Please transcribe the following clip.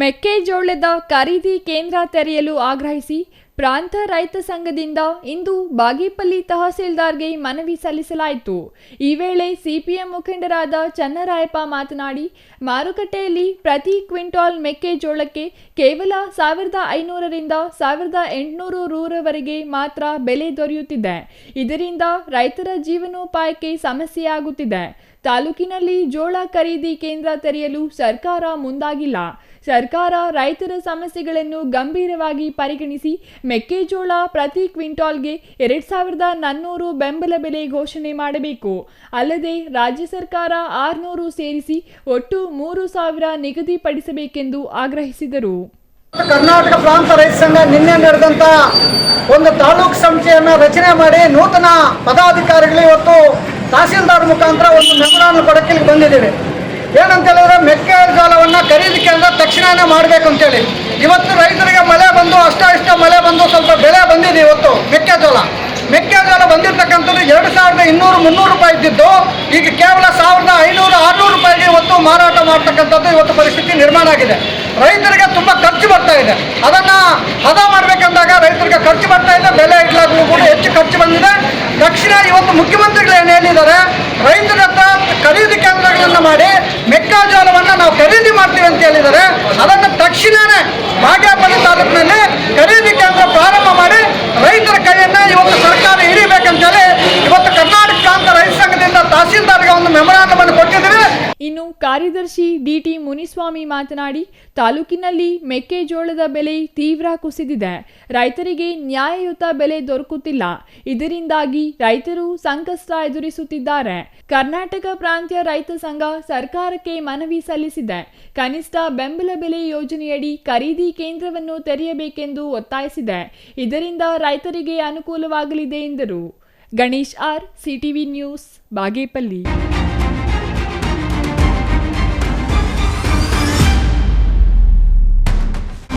ಮೆಕ್ಕೆಜೋಳದ ಖರೀದಿ ಕೇಂದ್ರ ತೆರೆಯಲು ಆಗ್ರಹಿಸಿ ಪ್ರಾಂತ ರೈತ ಸಂಘದಿಂದ ಇಂದು ಬಾಗೇಪಲ್ಲಿ ತಹಸೀಲ್ದಾರ್ಗೆ ಮನವಿ ಸಲ್ಲಿಸಲಾಯಿತು. ಈ ವೇಳೆ ಸಿಪಿಎಂ ಮುಖಂಡರಾದ ಚನ್ನರಾಯಪ್ಪ ಮಾತನಾಡಿ, ಮಾರುಕಟ್ಟೆಯಲ್ಲಿ ಪ್ರತಿ ಕ್ವಿಂಟಾಲ್ ಮೆಕ್ಕೆಜೋಳಕ್ಕೆ ಕೇವಲ ಸಾವಿರದ ಐನೂರರಿಂದ ಸಾವಿರದ ಎಂಟುನೂರು ರೂರವರೆಗೆ ಮಾತ್ರ ಬೆಲೆ ದೊರೆಯುತ್ತಿದೆ. ಇದರಿಂದ ರೈತರ ಜೀವನೋಪಾಯಕ್ಕೆ ಸಮಸ್ಯೆಯಾಗುತ್ತಿದೆ. ತಾಲೂಕಿನಲ್ಲಿ ಜೋಳ ಖರೀದಿ ಕೇಂದ್ರ ತೆರೆಯಲು ಸರ್ಕಾರ ಮುಂದಾಗಿಲ್ಲ. ಸರ್ಕಾರ ರೈತರ ಸಮಸ್ಯೆಗಳನ್ನು ಗಂಭೀರವಾಗಿ ಪರಿಗಣಿಸಿ ಮೆಕ್ಕೆಜೋಳ ಪ್ರತಿ ಕ್ವಿಂಟಾಲ್ಗೆ ಎರಡ್ ಸಾವಿರದ ನಾನ್ನೂರು ಬೆಂಬಲ ಬೆಲೆ ಘೋಷಣೆ ಮಾಡಬೇಕು. ಅಲ್ಲದೆ ರಾಜ್ಯ ಸರ್ಕಾರ ಆರುನೂರು ಸೇರಿಸಿ ಒಟ್ಟು ಮೂರು ಸಾವಿರ ನಿಗದಿಪಡಿಸಬೇಕೆಂದು ಆಗ್ರಹಿಸಿದರು. ಕರ್ನಾಟಕ ಪ್ರಾಂತ ರೈತ ಸಂಘ ನಿನ್ನೆ ನಡೆದಂತ ಒಂದು ತಾಲೂಕು ಸಂಸ್ಥೆಯನ್ನು ರಚನೆ ಮಾಡಿ ನೂತನ ಪದಾಧಿಕಾರಿಗಳು ಇವತ್ತು ತಹಸೀಲ್ದಾರ್ ಮುಖಾಂತರ ಒಂದು ಮೆಮೊರಾನ್ ಕೊಡಕ್ಕೆ ಬಂದಿದ್ದೀವಿ. ಏನಂತ ಹೇಳಿದ್ರೆ ಮೆಕ್ಕೆಜೋಳವನ್ನು ಖರೀದಿ ಕೇಂದ್ರ ತಕ್ಷಣನೇ ಮಾಡಬೇಕು ಅಂತೇಳಿ. ಇವತ್ತು ರೈತರಿಗೆ ಮಳೆ ಬಂದು ಅಷ್ಟ ಇಷ್ಟ ಮಳೆ ಬಂದು ಸ್ವಲ್ಪ ಬೆಳೆ ಬಂದಿದೆ ಇವತ್ತು ಮೆಕ್ಕೆಜೋಳ. ಮೆಕ್ಕೆಜೋಳ ಬಂದಿರತಕ್ಕಂಥದ್ದು ಎರಡು ಸಾವಿರದ ಇನ್ನೂರು, ಮುನ್ನೂರು ರೂಪಾಯಿ ಇದ್ದಿದ್ದು. ಈಗ ಕೇವಲ ಸಾವಿರದ ಐನೂರು, ಆರುನೂರು ರೂಪಾಯಿಗೆ ಇವತ್ತು ಮಾರಾಟ ಮಾಡ್ತಕ್ಕಂಥದ್ದು ಇವತ್ತು ಪರಿಸ್ಥಿತಿ ನಿರ್ಮಾಣ ಆಗಿದೆ. ರೈತರಿಗೆ ತುಂಬ ಖರ್ಚು ಬರ್ತಾ ಇದೆ. ಅದನ್ನ ಹದ ಮಾಡಬೇಕಂದಾಗ ರೈತರಿಗೆ ಖರ್ಚು ಬರ್ತಾ ಇದೆ, ಬೆಲೆ ಇಡ್ಲಾಗೂ ಕೂಡ ಹೆಚ್ಚು ಖರ್ಚು ಬಂದಿದೆ. ತಕ್ಷಣ ಇವತ್ತು ಮುಖ್ಯಮಂತ್ರಿಗಳು ಏನೇನಿದ್ದಾರೆ ರೈತರ ಖರೀದಿ ಕೇಂದ್ರಗಳನ್ನು ಮಾಡಿ ಮೆಕ್ಕೆಜೋಳವನ್ನು ನಾವು ಖರೀದಿ ಮಾಡ್ತೀವಿ ಅಂತ ಹೇಳಿದರೆ ಅದನ್ನು ತಕ್ಷಣವೇ ಬಾಗೇಪಲ್ಲಿ ತಾಲೂಕಿನಲ್ಲಿ ಖರೀದಿ ಕೇಂದ್ರ ಪ್ರಾರಂಭ ಮಾಡಿ ರೈತರ ಕೈಯನ್ನ ಇವತ್ತು ಸರ್ಕಾರ ಹಿಡಿಬೇಕಂತೇಳಿ ಇವತ್ತು ಕರ್ನಾಟಕ ಪ್ರಾಂತ ರೈತ ಸಂಘದಿಂದ ತಹಸೀಲ್ದಾರ್ಗೆ ಒಂದು ಮೆಮೊರಾಂಡಮ್ ಅನ್ನು ಕೊಟ್ಟಿದ್ದೀವಿ ಇನ್ನು ಕಾರ್ಯದರ್ಶಿ ಡಿಟಿ ಮುನಿಸ್ವಾಮಿ ಮಾತನಾಡಿ, ತಾಲೂಕಿನಲ್ಲಿ ಮೆಕ್ಕೆಜೋಳದ ಬೆಲೆ ತೀವ್ರ ಕುಸಿದಿದೆ. ರೈತರಿಗೆ ನ್ಯಾಯಯುತ ಬೆಲೆ ದೊರಕುತ್ತಿಲ್ಲ. ಇದರಿಂದಾಗಿ ರೈತರು ಸಂಕಷ್ಟ ಎದುರಿಸುತ್ತಿದ್ದಾರೆ. ಕರ್ನಾಟಕ ಪ್ರಾಂತ್ಯ ರೈತ ಸಂಘ ಸರ್ಕಾರಕ್ಕೆ ಮನವಿ ಸಲ್ಲಿಸಿದೆ. ಕನಿಷ್ಠ ಬೆಂಬಲ ಬೆಲೆ ಯೋಜನೆಯಡಿ ಖರೀದಿ ಕೇಂದ್ರವನ್ನು ತೆರೆಯಬೇಕೆಂದು ಒತ್ತಾಯಿಸಿದೆ. ಇದರಿಂದ ರೈತರಿಗೆ ಅನುಕೂಲವಾಗಲಿದೆ ಎಂದರು. Ganesh R, CTV news, Bagepalli.